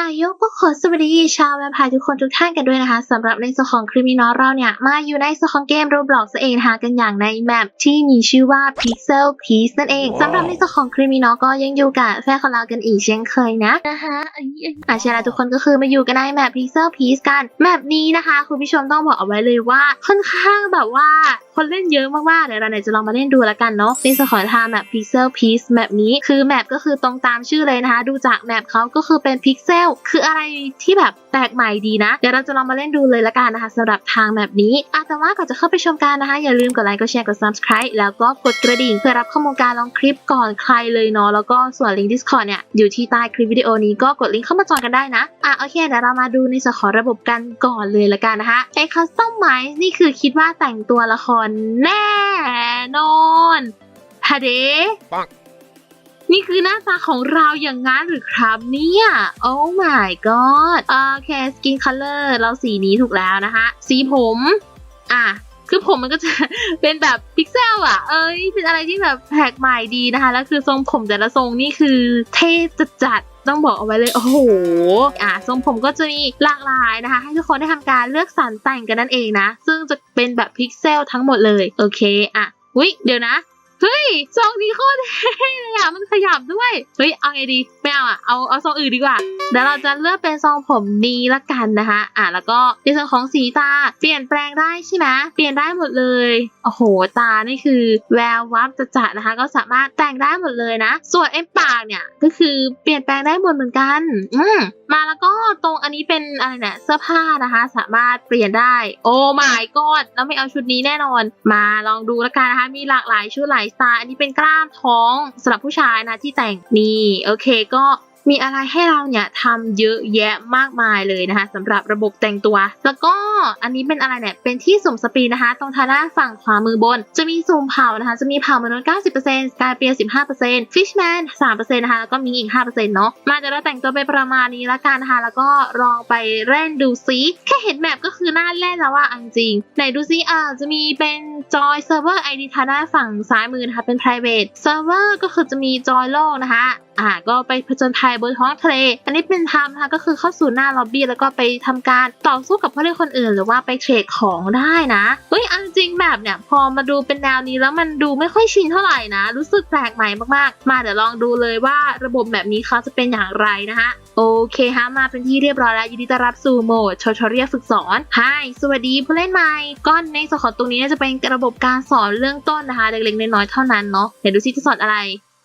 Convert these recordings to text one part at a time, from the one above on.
อายุก็ขอสวัสดีชาวแวมไพร์ทุกคนทุกท่านกันด้วยนะคะสำหรับในส่วนของคริมินอลเราเนี่ย มาอยู่ในส่วนของเกม Roblox เองนะคะกันอย่างในแมปที่มีชื่อว่า Pixel Peace นั่นเองสำหรับในส่วนของคริมินอลก็ยังอยู่กับแฟนของเรากันอีกเช่นเคยนะนะคะอาใช่แล้วทุกคนก็คือมาอยู่กันในแมป Pixel Peace กันแมปนี้นะคะ คุณผู้ชมต้องบอกเอาไว้เลยว่าค่อนข้างแบบว่าคนเล่นเยอะมากๆเดี๋ยวเราเนี่ยจะลองมาเล่นดูแล้วกันเนาะในส่วนของทางแมป Pixel Piece แมปนี้คือแมปก็คือตรงตามชื่อเลยนะคะ ดูจากแมปเขาก็คือเป็นพิกเซลคืออะไรที่แบบแปลกใหม่ดีนะ เดี๋ยวเราจะลองมาเล่นดูเลยละกันนะคะสำหรับทางแมปนี้อะแต่ว่าก่อนจะเข้าไปชมกันนะคะ อย่าลืมกดไลค์กดแชร์กด subscribe แล้วก็กดกระดิ่งเพื่อรับข้อมูลการลองคลิปก่อนใครเลยเนาะแล้วก็ส่วนลิงก์ Discord เนี่ยอยู่ที่ใต้คลิปวิดีโอนี้ก็กดลิงก์เข้ามาจอยกันได้นะอะโอเคเดี๋ยวเรามาดูในส่วนของระบบกันก่อนเลยละกันนะคะไอ้ Customize นี่คือคิดว่าแต่งตัวละครแน่นอนฮะเดปัง นี่คือหน้าตาของเราอย่างนั้นหรือครับเนี่ย โอ้ my god โอเค skin color เราสีนี้ถูกแล้วนะคะ สีผม อะ คือผมมันก็จะเป็นแบบพิกเซลอะเอ้ย เป็นอะไรที่แบบแปลกใหม่ดีนะคะ แล้วคือทรงผมแต่ละทรงนี่คือเท่จัดจัดต้องบอกเอาไว้เลย โอ้โห อะทรงผมก็จะมีหลากหลายนะคะ ให้ทุกคนได้ทำการเลือกสรรแต่งกันนั่นเองนะ ซึ่งจะเป็นแบบพิกเซลทั้งหมดเลย โอเค อะวิเดี๋ยวนะ เฮ้ยทรงนี้โคตรเท่เลยอะมันขยับด้วย เฮ้ย เอาไงดี ไม่เอาอะเอา เอาทรงอื่นดีกว่า เดี๋ยวเราจะเลือกเป็นทรงผมนี้ละกันนะคะ อะ แล้วก็ในส่วนของสีตา เปลี่ยนแปลงได้ใช่ไหมเปลี่ยนได้หมดเลย โอ้โห ตา นี่คือแวววับจะจัดนะคะ ก็สามารถแต่งได้หมดเลยนะ ส่วนไอ้ปากเนี่ย ก็คือเปลี่ยนแปลงได้หมดเหมือนกัน อืมมาแล้วก็ตรงอันนี้เป็นอะไรเนี่ยเสื้อผ้านะคะ สามารถเปลี่ยนได้ โอ้ my god แล้วไม่เอาชุดนี้แน่นอน มาลองดูล้วกันนะคะ มีหลากหลายชุดหลายสไตล์อันนี้เป็นกล้ามท้องสำหรับผู้ชายนะที่แต่งนี่โอเคก็ มีอะไรให้เราเนี่ยทำเยอะแยะมากมายเลยนะคะสำหรับระบบแต่งตัว แล้วก็อันนี้เป็นอะไรเนี่ยเป็นที่สุ่มสปีดนะคะ ตรงทางด้านฝั่งขวามือบน จะมีสุ่มเผานะคะ จะมีเผามนุษย์90%สกายเปีย15% Fishman 3%นะคะแล้วก็มิงอีก 5%เนาะมาเดี๋ยวเราแต่งตัวไปประมาณนี้ละกันนะคะแล้วก็ลองไปเล่นดูซิแค่เห็นแมปก็คือน่าเล่นแล้วว่าจริงไหนดูซิอ่าจะมีเป็นจอยเซิร์ฟเวอร์ ID ทางด้านฝั่งซ้ายมือนะคะเป็น private เซิร์ฟเวอร์ก็คือจะมีจอยโลกนะคะ อ่าก็ไปผจญภัยบนท้องทะเล อันนี้เป็นไทม์นะคะก็คือเข้าสู่หน้าล็อบบี้แล้วก็ไปทำการต่อสู้กับผู้เล่นคนอื่น หรือว่าไปเทรดของได้นะเฮ้ยเอาจริงแบบเนี่ยพอมาดูเป็นแนวนี้แล้วมันดูไม่ค่อยชินเท่าไหร่นะ รู้สึกแปลกใหม่มากๆ มาเดี๋ยวลองดูเลยว่าระบบแบบนี้เขาจะเป็นอย่างไรนะคะโอเคฮะมาเป็นที่เรียบร้อยแล้วยินดีต้อนรับสู่โหมดชอชอเรียฝึกสอนไฮสวัสดีผู้เล่นใหม่ก็ในส่วนของตรงนี้เนี่ยจะเป็นระบบการสอนเรื่องต้นนะคะ เล็กๆน้อยๆเท่านั้นเนาะเดี๋ยวดูซิจะสอนอะไร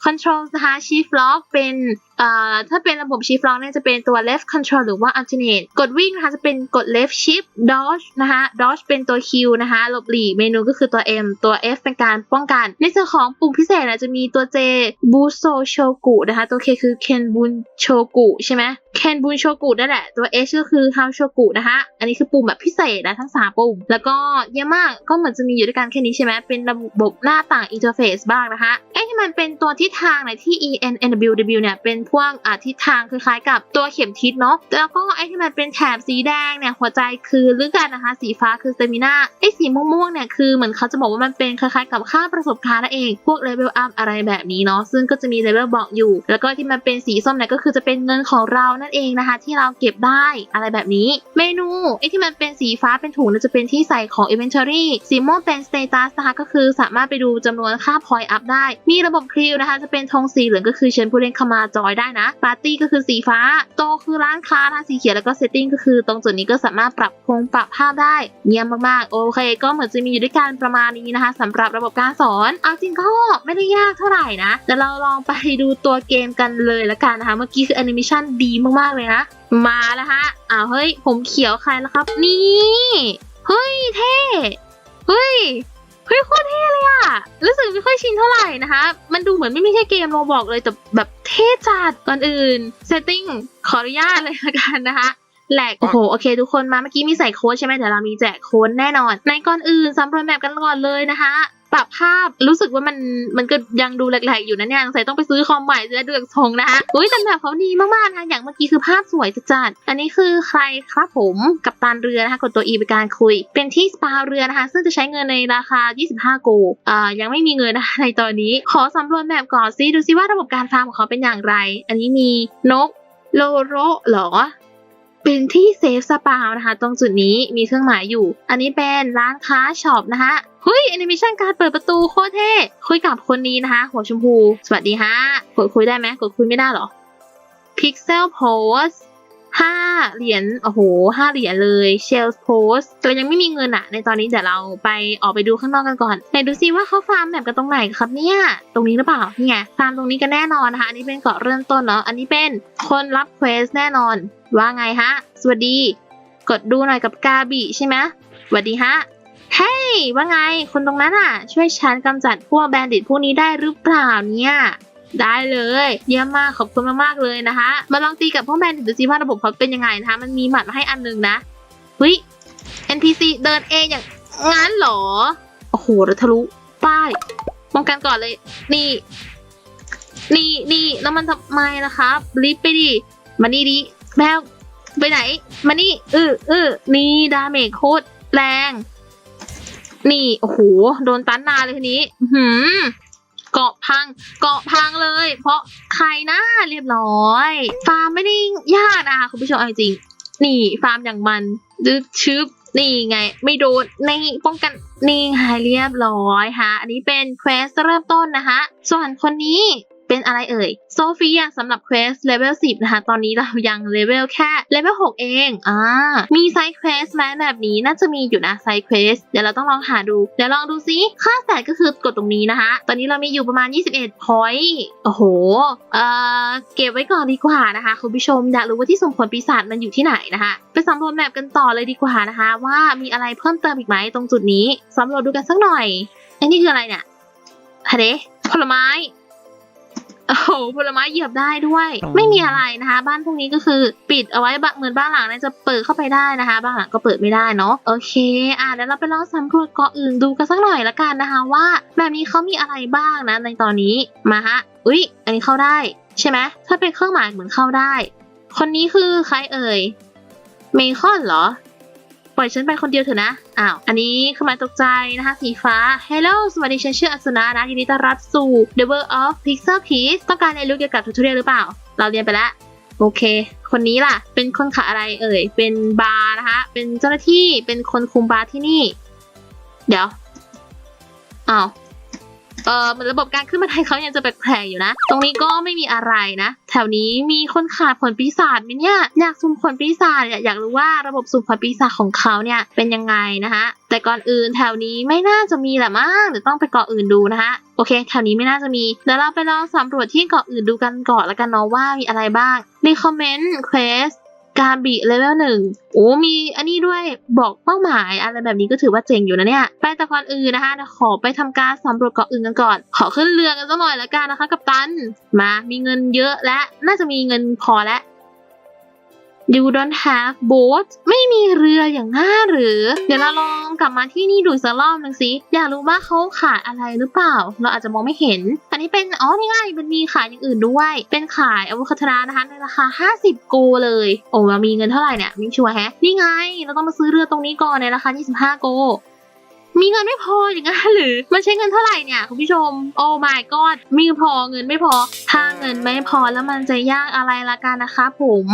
Ctrl สหา Shift ล็อกเป็น อ่อถ้าเป็นระบบ Shift Lock เนี่ยจะเป็นตัว Left Control หรือว่า Alternate กดวิ่งนะคะจะเป็นกด Left Shift Dodge นะคะ Dodge เป็นตัว Q นะคะหลบหลีกเมนูก็คือตัว M ตัว F เป็นการป้องกัน ในส่วนของปุ่มพิเศษนะจะมีตัว J Buso Shoku นะคะตัว K คือ Kenbun Shoku ใช่ไหม Kenbun Shoku นั่นแหละตัว H ก็คือ How Shoku นะคะอันนี้คือปุ่มแบบพิเศษนะทั้งสามปุ่ม แล้วก็เยอะมากก็เหมือนจะมีอยู่ด้วยกันแค่นี้ใช่ไหมเป็นระบบหน้าต่าง Interface บ้างนะคะไอ้ที่มันเป็นตัวทิศทางเนี่ยที่ E N N W W เนี่ยเป็นพวกอ่าทิศทางคล้ายๆกับตัวเข็มทิศเนาะแล้วก็ไอ้ที่มันเป็นแถบสีแดงเนี่ยหัวใจคือเลือกันนะคะ สีฟ้าคือ stamina ไอ้สีม่วงๆเนี่ยคือเหมือนเขาจะบอกว่ามันเป็นคล้ายๆกับค่าประสบการณ์นั่นเองพวก level up อะไรแบบนี้เนาะซึ่งก็จะมี level บอกอยู่ แล้วก็ที่มันเป็นสีส้มเนี่ยก็คือจะเป็นเงินของเรานั่นเองนะคะ ที่เราเก็บได้อะไรแบบนี้ เมนูไอ้ที่มันเป็นสีฟ้าเป็นถุงจะเป็นที่ใส่ของ inventory สีม่วงเป็น status นะคะก็คือสามารถไปดูจำนวนค่า point up ได้ มีระบบคลิวนะคะ จะเป็นธงสีเหลืองก็คือเชิญผู้เล่นเข้ามาจอยได้นะปาร์ตี้ก็คือสีฟ้าโตคือร้านค้านะสีเขียวแล้วก็ setting ก็คือตรงจุดนี้ก็สามารถปรับโครงปรับภาพได้เยี่ยมมากๆโอเค ก็เหมือนจะมีอยู่ด้วยกันประมาณนี้นะคะสำหรับระบบการสอน เอาจริงก็ไม่ได้ยากเท่าไหร่นะเดี๋ยวเราลองไปดูตัวเกมกันเลยละกันนะคะเมื่อกี้คือแอนิเมชันดีมากๆเลยนะมาแล้วฮะอ้าวเฮ้ยผมเขียวใครแล้วครับ นี่ เฮ้ยเท่เฮ้ย เฮ้ยโคตรเท่เลยอะรู้สึกไม่ค่อยชินเท่าไหร่นะคะ มันดูเหมือนไม่ไม่ใช่เกมโรบอกเลยแต่แบบเท่จัดก่อนอื่น setting ขออนุญาตเลยละกันนะคะแหลกโอ้โหโอเค ทุกคนมาเมื่อกี้มีใส่โค้ดใช่ไหมเดี๋ยวเรามีแจกโค้ดแน่นอน ในก่อนอื่นสำรวจแมปกันก่อนเลยนะคะ ปรับภาพรู้สึกว่ามันมันก็ยังดูแหลกๆอยู่นะเนี่ยสงสัยต้องไปซื้อคอมใหม่จะได้ดูทรงนะคะอุ้ยแต่แบบเขาดีมากๆนะอย่างเมื่อกี้คือภาพสวยจัดๆอันนี้คือใครครับผมกับตันเรือนะคะกดตัว E เป็นการคุย เป็นที่สปาเรือนะคะ ซึ่งจะใช้เงินในราคา 25 โกอ่ายังไม่มีเงินนะในตอนนี้ ขอสำรวจแมปก่อนซิดูซิว่าระบบการฟาร์มของเขาเป็นอย่างไร อันนี้มีนกโลโรเหรอ เป็นที่เซฟสปาวนะคะ ตรงจุดนี้มีเครื่องหมายอยู่ อันนี้เป็นร้านค้าช็อปนะคะเฮ้ยแอนิเมชันการเปิดประตูโคตรเท่คุยกับคนนี้นะคะ หัวชมพู สวัสดีฮะกดคุยได้ไหมกดคุยไม่ได้เหรอ Pixel Post ห้าเหรียญโอ้โหห้าเหรียญเลย Shell Post แต่ยังไม่มีเงินอะในตอนนี้เดี๋ยวเราไปออกไปดูข้างนอกกันก่อนไหนดูซิว่าเขาฟาร์มแบบกันตรงไหนครับเนี่ยตรงนี้หรือเปล่านี่ไงฟาร์มตรงนี้กันแน่นอนนะคะ อันนี้เป็นเกาะเริ่มต้นเนาะอันนี้เป็นคนรับเควสแน่นอน ว่าไงฮะ สวัสดี กดดูหน่อยกับกาบิใช่ไหมสวัสดีฮะ เฮ้ย ว่าไง คนตรงนั้นอะ ช่วยฉันกำจัดพวกแบนดิตพวกนี้ได้หรือเปล่าเนี่ย ได้เลย เยี่ยมมาก ขอบคุณมากๆเลยนะคะ มาลองตีกับพวกแบนดิตดูซิว่าระบบเขาเป็นยังไงนะคะ มันมีหมัดมาให้อันหนึงนะเฮ้ย NPC เดินเองอย่างงั้นเหรอ โอ้โหราทะลุ ป้ายป้องกันก่อนเลย นี่ นี่ นี่ แล้วมันทำไมล่ะครับรีบไปดิ มานี่ดิ แมวไปไหน มานี่เออเออนี่ดาเมจโคตรแรง นี่ โอ้โห โดนตันนาเลยทีนี้ หืมเกาะพัง เกาะพังเลย เพราะใครนะเรียบร้อย ฟาร์มไม่ได้ยากนะคะคุณผู้ชมเอาจริง นี่ ฟาร์มอย่างมันดึกชึบนี่ไง ไม่โดนนี่ป้องกันนี่ไงเรียบร้อยฮะ อันนี้เป็นเควสเริ่มต้นนะคะ ส่วนคนนี้ เป็นอะไรเอ่ยโซเฟียสำหรับเควสเลเวล10 นะคะ ตอนนี้เรายังเลเวลแค่เลเวล6 เองอ่ามีไซเควสไหมแบบนี้น่าจะมีอยู่นะไซเควสเดี๋ยวเราต้องลองหาดู เดี๋ยวลองดูซิค่าแสนก็คือกดตรงนี้นะคะ ตอนนี้เรามีอยู่ประมาณ 21พอยต์โอ้โหเอ่อเก็บไว้ก่อนดีกว่านะคะ คุณผู้ชมอยากรู้ว่าที่สมผลปีศาจมันอยู่ที่ไหนนะคะไปสำรวจแมปกันต่อเลยดีกว่านะคะ ว่ามีอะไรเพิ่มเติมอีกไหมตรงจุดนี้สำรวจดูกันสักหน่อยไอ้นี่คืออะไรเนี่ยฮะเดผลไม้ โอ้โหผลไม้เหยียบได้ด้วย ไม่มีอะไรนะคะ บ้านพวกนี้ก็คือปิดเอาไว้บะเหมือนบ้านหลังนั้นจะเปิดเข้าไปได้นะคะ บ้านหลังก็เปิดไม่ได้เนาะโอเค อะเดี๋ยวเราไปลองสำรวจเกาะอื่นดูกันสักหน่อยละกันนะคะว่า แบบนี้เขามีอะไรบ้างนะในตอนนี้มาฮะอุ๊ย อันนี้เข้าได้ ใช่ไหมถ้าเป็นเครื่องหมายเหมือนเข้าได้ คนนี้คือใครเอ่ยเมคอนเหรอ ปล่อยฉันไปคนเดียวเถอะนะ อ้าว อันนี้คือมาตกใจนะคะ สีฟ้า Hello สวัสดีฉันชื่ออัสุนะนะยินดีต้อนรับสู่ The World of Pixel Piece ต้องการเรียนรู้เกี่ยวกับทูตเรียนหรือเปล่า เราเรียนไปแล้ว โอเค คนนี้ล่ะ เป็นคนขับอะไรเอ่ย เป็นบาร์นะคะ เป็นเจ้าหน้าที่ เป็นคนคุมบาร์ที่นี่ เดี๋ยว อ้าว เออเหมือนระบบการขึ้นบันไดเขายังจะแปลกๆอยู่นะ ตรงนี้ก็ไม่มีอะไรนะ แถวนี้มีคนขาดผลปีศาจไหมเนี่ย อยากสุ่มผลปีศาจเนี่ยอยากรู้ว่าระบบสุ่มผลปีศาจของเขาเนี่ยเป็นยังไงนะคะแต่ก่อนอื่นแถวนี้ไม่น่าจะมีแหละมั้งเดี๋ยวต้องไปเกาะอื่นดูนะคะโอเค แถวนี้ไม่น่าจะมีเดี๋ยวเราไปลองสำรวจที่เกาะอื่นดูกันก่อนแล้วกันเนาะว่ามีอะไรบ้างในคอมเมนต์เควส การบีเลเวลหนึ่งโอ้มีอันนี้ด้วยบอกเป้าหมายอะไรแบบนี้ก็ถือว่าเจ๋งอยู่นะเนี่ยไปแต่ก่อนอื่นนะคะขอไปทำการสำรวจเกาะอื่นกันก่อน ขอขึ้นเรือกันสักหน่อยละกันนะคะ กับตัน มามีเงินเยอะและน่าจะมีเงินพอแล้ว You don't have boat ไม่มีเรืออย่างง่าหรือ เดี๋ยวเราลองกลับมาที่นี่ดูสักรอบหนึงสิ อยากรู้ว่าเขาขายอะไรหรือเปล่า เราอาจจะมองไม่เห็น อันนี้เป็น อ๋อ นี่ไงมันมีขายอย่างอื่นด้วย เป็นขายอะโวคาโดนะคะ ในราคา 50 โกเลย โอ้เรามีเงินเท่าไหร่เนี่ยมิชัวร์แฮะ นี่ไง เราต้องมาซื้อเรือตรงนี้ก่อนในราคา 25 โก มีเงินไม่พออย่างนั้นหรือมันใช้เงินเท่าไหร่เนี่ยคุณผู้ชม โอ้ my god มีพอเงินไม่พอ ถ้าเงินไม่พอแล้วมันจะยากอะไรละกันนะคะผม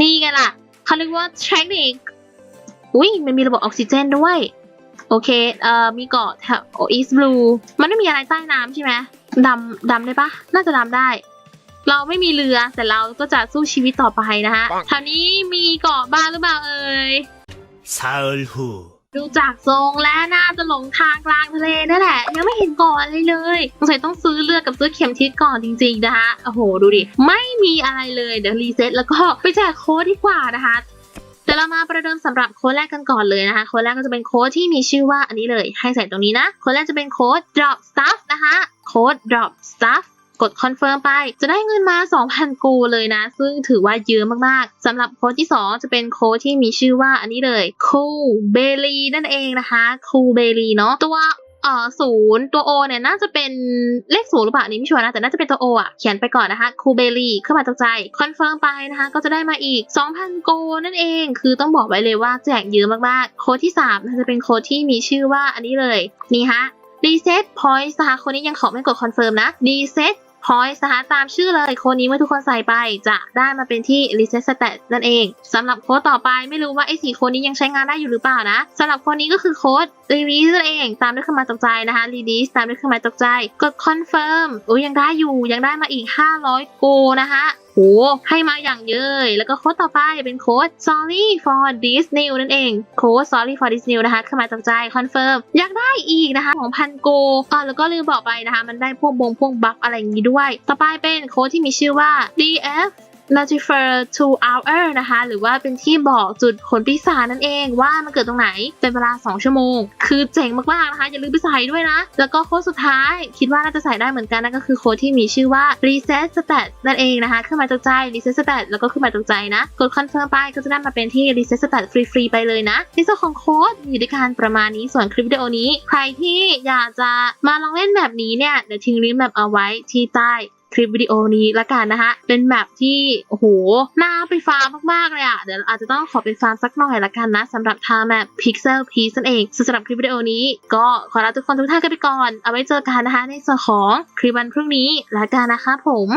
นี่ไงล่ะเขาเรียกว่าเทคนิคอุ้ยมันมีระบบออกซิเจนด้วย โอเค เอ่อ มีเกาะแถบโอีสบลูมันไม่มีอะไรใต้น้ำใช่ไหมดำดำได้ปะน่าจะดำได้ เราไม่มีเรือแต่เราก็จะสู้ชีวิตต่อไปนะฮะแถวนี้มีเกาะบ้านหรือเปล่าเอ่ยซาอลฮู ดูจากทรงแล้วน่าจะหลงทางกลางทะเลนั่นแหละ ยังไม่เห็นก่อนเลยเลยสงสัยต้องซื้อเรือกับซื้อเข็มทิศก่อนจริงๆนะคะโอ้โหดูดิ ไม่มีอะไรเลยเดี๋ยวรีเซ็ตแล้วก็ไปแจกโค้ดดีกว่านะคะเดี๋ยวเรามาประเดิมสำหรับโค้ดแรกกันก่อนเลยนะคะ โค้ดแรกก็จะเป็นโค้ดที่มีชื่อว่าอันนี้เลย ให้ใส่ตรงนี้นะ โค้ดแรกจะเป็นโค้ด drop stuff นะคะ โค้ด drop stuff กดคอนเฟิร์มไป จะได้เงินมา 2,000 กูเลยนะ ซึ่งถือว่าเยอะมากๆสำหรับโค้ดที่ 2 จะเป็นโค้ดที่มีชื่อว่าอันนี้เลย cool belly นั่นเองนะคะ cool belly เนาะตัวเอ่อศูนย์ตัว O เนี่ยน่าจะเป็นเลขศูนย์หรือเปล่าอันนี้ไม่ชัวร์นะแต่น่าจะเป็นตัว O อะเขียนไปก่อนนะคะ cool belly เข้ามาตกใจคอนเฟิร์มไปนะคะก็จะได้มาอีก 2,000 โกนั่นเอง คือต้องบอกไว้เลยว่าแจกเยอะมากๆ โค้ดที่3น่าจะเป็นโค้ดที่มีชื่อว่าอันนี้เลย นี่ฮะ reset point นะคะคนนี้ยังขอไม่กดคอนเฟิร์มนะ reset points นะคะตามชื่อเลยโค้ดนี้เมื่อทุกคนใส่ไปจะได้มาเป็นที่ reset stat นั่นเองสำหรับโค้ดต่อไปไม่รู้ว่าไอ้สีโค้ดนี้ยังใช้งานได้อยู่หรือเปล่านะสำหรับโค้ดนี้ก็คือโค้ด release นั่นเองตามด้วยเครื่องหมายตกใจนะคะ release ตามด้วยเครื่องหมายตกใจ กด confirm โอ้ยยังได้อยู่ยังได้มาอีก 500 โกนะคะ โหให้มาอย่างเยอะแล้วก็โค้ดต่อไปเป็นโค้ด sorry for this new นั่นเอง โค้ด sorry for this new นะคะเครื่อมายตกใจ confirm อยากได้อีกนะคะของพันโกอ่าแล้วก็ลืมบอกไปนะคะ มันได้พวกบงพวกบัฟอะไรอย่างนี้ด้วย ต่อไปเป็นโค้ดที่มีชื่อว่า df n o t i f e r to hour นะคะ หรือว่าเป็นที่บอกจุดขนปีศาจนั่นเองว่ามันเกิดตรงไหนเป็นเวลา 2 ชั่วโมง คือเจ๋งมากๆนะคะ อย่าลืมไปใส่ด้วยนะ แล้วก็โค้ดสุดท้ายคิดว่าน่าจะใส่ได้เหมือนกันนั่นก็คือโค้ดที่มีชื่อว่า reset stat นั่นเองนะคะเครื่องหมาตกใจ reset stat แล้วก็เครื่องหมาตกใจนะ กด confirm ไปก็จะได้มาเป็นที่ reset stat ฟรีๆไปเลยนะในส่วนของโค้ดมีด้วยกันประมาณนี้ส่วนคลิปวิดีโอนี้ ใครที่อยากจะมาลองเล่นแบบนี้เนี่ยเดี๋ยวทิ้งลิงก์แบบเอาไว้ที่ใต้ คลิปวิดีโอนี้ละกันนะคะ เป็นแมปที่โอ้โหน่าไปฟาร์มมากๆเลยอะ่ะเดี๋ยวอาจจะต้องขอไปฟาร์มสักหน่อยละกันนะสำหรับทางแมป Pixel Peace นั่นเองสำหรับคลิปวิดีโอนี้ ก็ขอลาทุกคนทุกท่านกันไปก่อน เอาไว้เจอกันนะคะในส่วนของคลิปวันพรุ่งนี้ละกันนะคะผม